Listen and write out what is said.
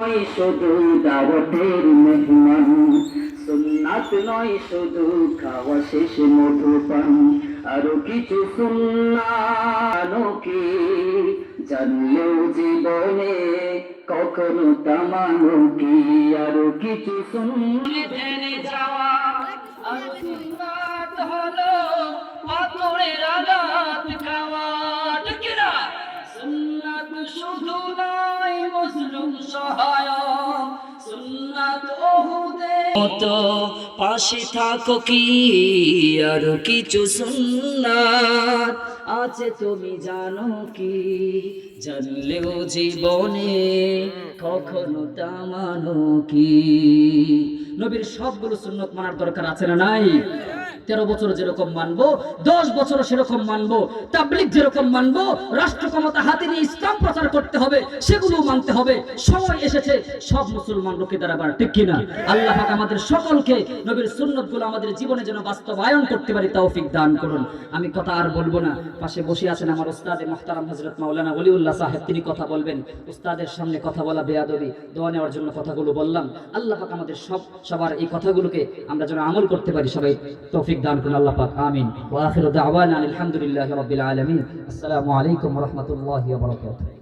নয় শুধু দাওয়াতের মেহমান সুন্নাত নয় শুধু খাওয়া শেষ মধুপান আরও কিছু সুন্নানো কি জানলেও জীবনে কখনো তামানো কি আরও কিছু সুন্নে যাওয়া আর সুন্নাত হলো পাথরের আঘাত খাওয়া। ঠিক না। সুন্নাত শুধু নাই মতো পাশে থাকো কি? আর কিছু সুন্নাত আছে তুমি জানো কি? জানলেও জীবনে কখনো তামানো কি? নবীর সবগুলো সুন্নত মানার দরকার আছে না নাই? তেরো বছর যেরকম মানবো দশ বছর সেরকম মানবো তাবলিক যেরকম মানবো রাষ্ট্র ক্ষমতা হাতে নিয়ে ইসলাম প্রচার করতে হবে সেগুলো মানতে হবে। সময় এসেছে সব মুসলমান লোকে দাঁড়াবার। ঠিক কিনা? আল্লাহ আমাদের সকলকে নবীর সুন্নতগুলো আমাদের জীবনে যেন বাস্তবায়ন করতে পারি তৌফিক দান করুন। আমি কথা আর বলব না। পাশে বসে আছেন আমার উস্তাদে মোহতারাম হজরত মাওলানা ওলিউল্লাহ সাহেব তিনি কথা বলবেন। উস্তাদের সামনে কথা বলা বেয়াদবি দোয়া নেওয়ার জন্য কথাগুলো বললাম। আল্লাহ পাক আমাদের সব সবার এই কথাগুলোকে আমরা যেন আমল করতে পারি সবাই। তৌফিক দান করুন আল্লাহ পাক আমিন ওয়া আখিরু দাওয়ানা আলহামদুলিল্লাহি রাব্বিল আলামিন আসসালামু আলাইকুম ওয়া রাহমাতুল্লাহি ওয়া বারাকাতুহু